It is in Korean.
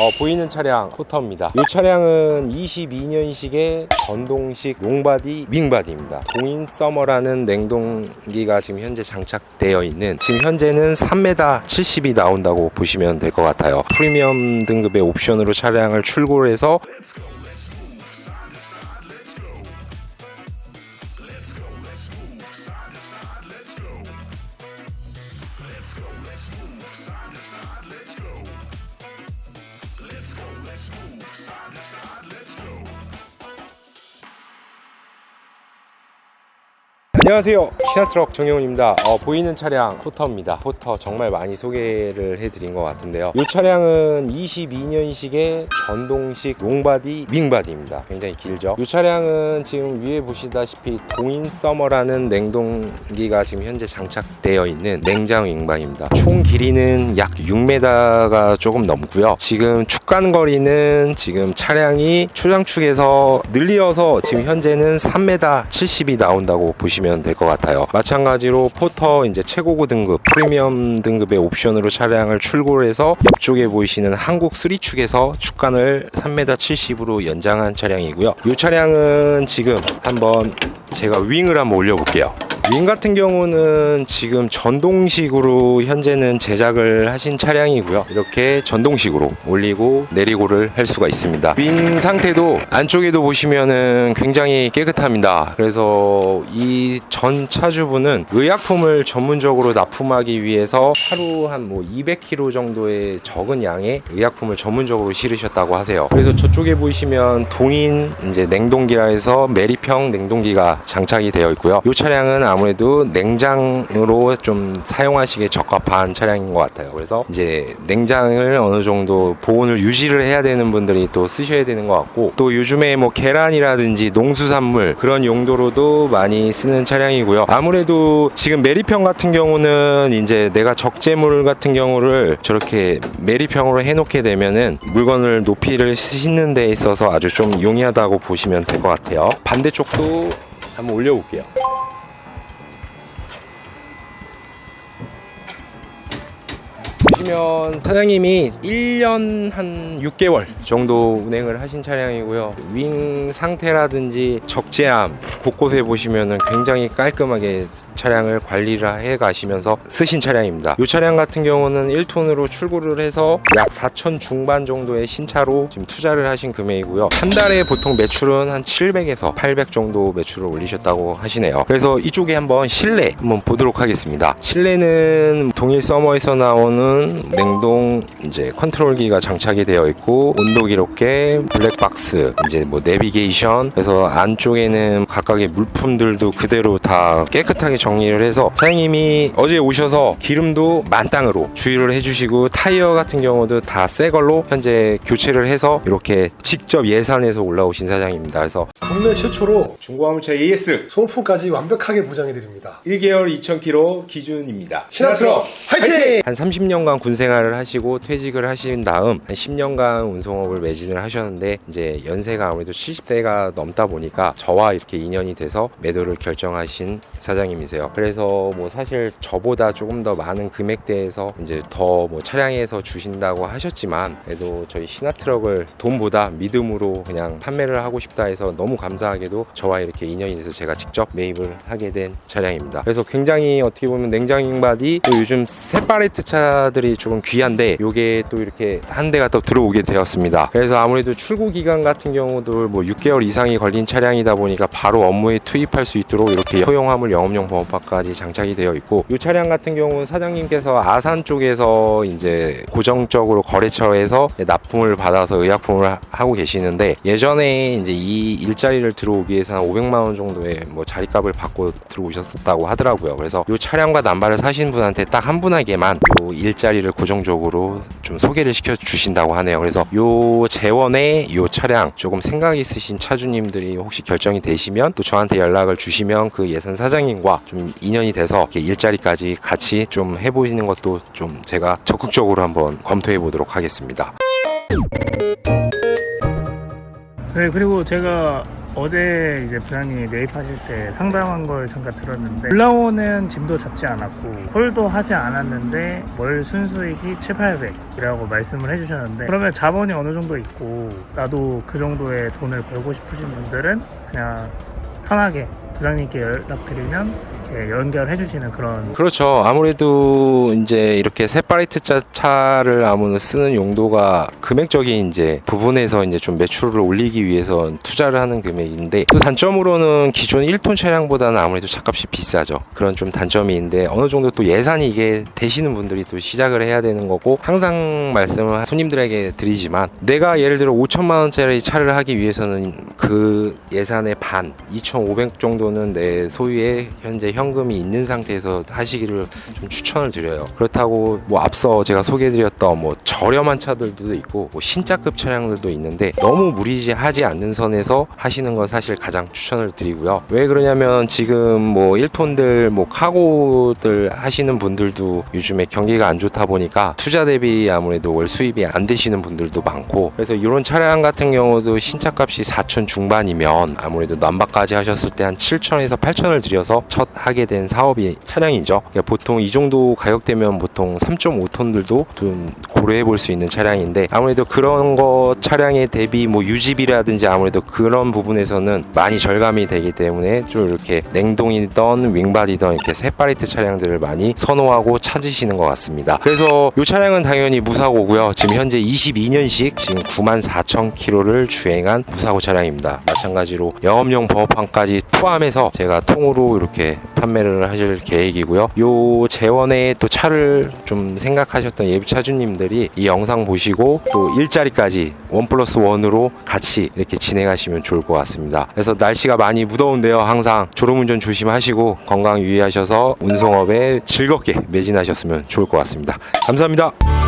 어, 보이는 차량 포터입니다. 이 차량은 22년식의 전동식 롱바디 윙바디입니다. 동인 서머라는 냉동기가 지금 현재 장착되어 있는 지금 현재는 3m 70이 나온다고 보시면 될 것 같아요. 프리미엄 등급의 옵션으로 차량을 출고를 해서 안녕하세요. 시나트럭 정혜원입니다. 어, 보이는 차량 포터입니다. 포터 정말 많이 소개를 해드린 것 같은데요. 이 차량은 22년식의 전동식 롱바디 윙바디입니다. 굉장히 길죠? 이 차량은 지금 위에 보시다시피 동인 서머라는 냉동기가 지금 현재 장착되어 있는 냉장 윙방입니다. 총 길이는 약 6m가 조금 넘고요. 지금 축간 거리는 지금 차량이 초장축에서 늘려서 지금 현재는 3m 70이 나온다고 보시면 될 것 같아요. 마찬가지로 포터 이제 최고급 등급 프리미엄 등급의 옵션으로 차량을 출고를 해서 옆쪽에 보이시는 한국 3축에서 축간을 3m 70으로 연장한 차량이고요. 이 차량은 지금 한번 제가 윙을 한번 올려볼게요. 윙 같은 경우는 지금 전동식으로 현재는 제작을 하신 차량이고요. 이렇게 전동식으로 올리고 내리고를 할 수가 있습니다. 윙 상태도 안쪽에도 보시면은 굉장히 깨끗합니다. 그래서 이 전 차주분은 의약품을 전문적으로 납품하기 위해서 하루 한 뭐 200kg 정도의 적은 양의 의약품을 전문적으로 실으셨다고 하세요. 그래서 저쪽에 보시면 동인 이제 냉동기라 해서 메리평 냉동기가 장착이 되어 있고요. 이 차량은 아무 래도 냉장으로 좀 사용하시기에 적합한 차량인 것 같아요. 그래서 이제 냉장을 어느 정도 보온을 유지를 해야 되는 분들이 또 쓰셔야 되는 것 같고 또 요즘에 뭐 계란이라든지 농수산물 그런 용도로도 많이 쓰는 차량이고요. 아무래도 지금 메리평 같은 경우는 이제 내가 적재물 같은 경우를 저렇게 메리평으로 해놓게 되면은 물건을 높이를 싣는 데 있어서 아주 좀 용이하다고 보시면 될 것 같아요. 반대쪽도 한번 올려볼게요. 보시면 사장님이 1년 한 6개월 정도 운행을 하신 차량이고요. 윙 상태라든지 적재함 곳곳에 보시면은 굉장히 깔끔하게 차량을 관리를 해 가시면서 쓰신 차량입니다. 이 차량 같은 경우는 1톤으로 출고를 해서 약 4천 중반 정도의 신차로 지금 투자를 하신 금액이고요. 한 달에 보통 매출은 한 700에서 800 정도 매출을 올리셨다고 하시네요. 그래서 이쪽에 한번 실내 한번 보도록 하겠습니다. 실내는 동일 서머에서 나오는 냉동 이제 컨트롤기가 장착이 되어 있고 온도 기록계, 블랙박스, 이제 뭐 내비게이션 그래서 안쪽에는 각각의 물품들도 그대로 다 깨끗하게 정리를 해서 사장님이 어제 오셔서 기름도 만땅으로 주의를 해주시고 타이어 같은 경우도 다 새 걸로 현재 교체를 해서 이렇게 직접 예산에서 올라오신 사장입니다. 그래서 국내 최초로 중고화물차 AS 소모품까지 완벽하게 보장해 드립니다. 1개월 2,000km 기준입니다. 시나트럭 화이팅! 한 30년간 군 생활을 하시고 퇴직을 하신 다음 한 10년간 운송업을 매진을 하셨는데 이제 연세가 아무래도 70대가 넘다 보니까 저와 이렇게 인연이 돼서 매도를 결정하신 사장님이세요. 그래서 뭐 사실 저보다 조금 더 많은 금액대에서 이제 더 뭐 차량에서 주신다고 하셨지만 그래도 저희 시나트럭을 돈보다 믿음으로 그냥 판매를 하고 싶다 해서 너무 감사하게도 저와 이렇게 인연이 돼서 제가 직접 매입을 하게 된 차량입니다. 그래서 굉장히 어떻게 보면 냉장 잉바디 또 요즘 세파레트 차들이 조금 귀한데 요게 또 이렇게 한 대가 또 들어오게 되었습니다. 그래서 아무래도 출고 기간 같은 경우도 뭐 6개월 이상이 걸린 차량이다 보니까 바로 업무에 투입할 수 있도록 이렇게 허용화물 영업용 범퍼까지 장착이 되어 있고 이 차량 같은 경우는 사장님께서 아산 쪽에서 이제 고정적으로 거래처에서 납품을 받아서 의약품을 하- 하고 계시는데 예전에 이제 이 일자리를 들어오기 위해서 한 500만 원 정도의 뭐 자리값을 받고 들어오셨다고 하더라고요. 그래서 이 차량과 남발을 사신 분한테 딱 한 분에게만 요 일자리 를 고정적으로 좀 소개를 시켜 주신다고 하네요. 그래서 요 재원에 요 차량 조금 생각 있으신 차주님들이 혹시 결정이 되시면 또 저한테 연락을 주시면 그 예산 사장님과 좀 인연이 돼서 일자리까지 같이 좀 해보시는 것도 좀 제가 적극적으로 한번 검토해 보도록 하겠습니다. 네 그리고 제가 어제 이제 부장님이 매입하실 때 상담한 걸 잠깐 들었는데 올라오는 짐도 잡지 않았고 콜도 하지 않았는데 월 순수익이 7, 800이라고 말씀을 해주셨는데 그러면 자본이 어느 정도 있고 나도 그 정도의 돈을 벌고 싶으신 분들은 그냥 편하게 부장님께 연락드리면 연결해 주시는 그런 그렇죠. 아무래도 이제 이렇게 세파레이트 차, 차를 아무래도 쓰는 용도가 금액적인 이제 부분에서 이제 좀 매출을 올리기 위해서 투자를 하는 금액인데 또 단점으로는 기존 1톤 차량보다는 아무래도 차값이 비싸죠. 그런 좀 단점이 있는데 어느 정도 또 예산이 이게 되시는 분들이 또 시작을 해야 되는 거고 항상 말씀을 손님들에게 드리지만 내가 예를 들어 5천만 원짜리 차를 하기 위해서는 그 예산의 반 2,500 정도는 내 소유의 현재 현금이 있는 상태에서 하시기를 좀 추천을 드려요. 그렇다고 뭐 앞서 제가 소개해드렸던 뭐 저렴한 차들도 있고 뭐 신차급 차량들도 있는데 너무 무리하지 않는 선에서 하시는 건 사실 가장 추천을 드리고요. 왜 그러냐면 지금 뭐 1톤들 뭐 카고들 하시는 분들도 요즘에 경기가 안 좋다 보니까 투자 대비 아무래도 월 수입이 안 되시는 분들도 많고 그래서 이런 차량 같은 경우도 신차값이 4천 중반이면 아무래도 난방까지 하셨을 때 한 7천에서 8천을 들여서 첫 하게 된 사업이 차량이죠. 그러니까 보통 이 정도 가격대면 보통 3.5톤들도 좀 고려해 볼 수 있는 차량인데 아무래도 그런 거 차량에 대비 뭐 유지비라든지 아무래도 그런 부분에서는 많이 절감이 되기 때문에 좀 이렇게 냉동이던 윙바디던 이렇게 세파레이트 차량들을 많이 선호하고 찾으시는 것 같습니다. 그래서 이 차량은 당연히 무사고고요. 지금 현재 22년식 지금 9만 4천 킬로를 주행한 무사고 차량입니다. 마찬가지로 영업용 번호판까지 포함해서 제가 통으로 이렇게 판매를 하실 계획이고요. 요 재원에 또 차를 좀 생각하셨던 예비 차주님들이 이 영상 보시고 또 일자리까지 원 플러스 원으로 같이 이렇게 진행하시면 좋을 것 같습니다. 그래서 날씨가 많이 무더운데요. 항상 졸음운전 조심하시고 건강 유의하셔서 운송업에 즐겁게 매진하셨으면 좋을 것 같습니다. 감사합니다.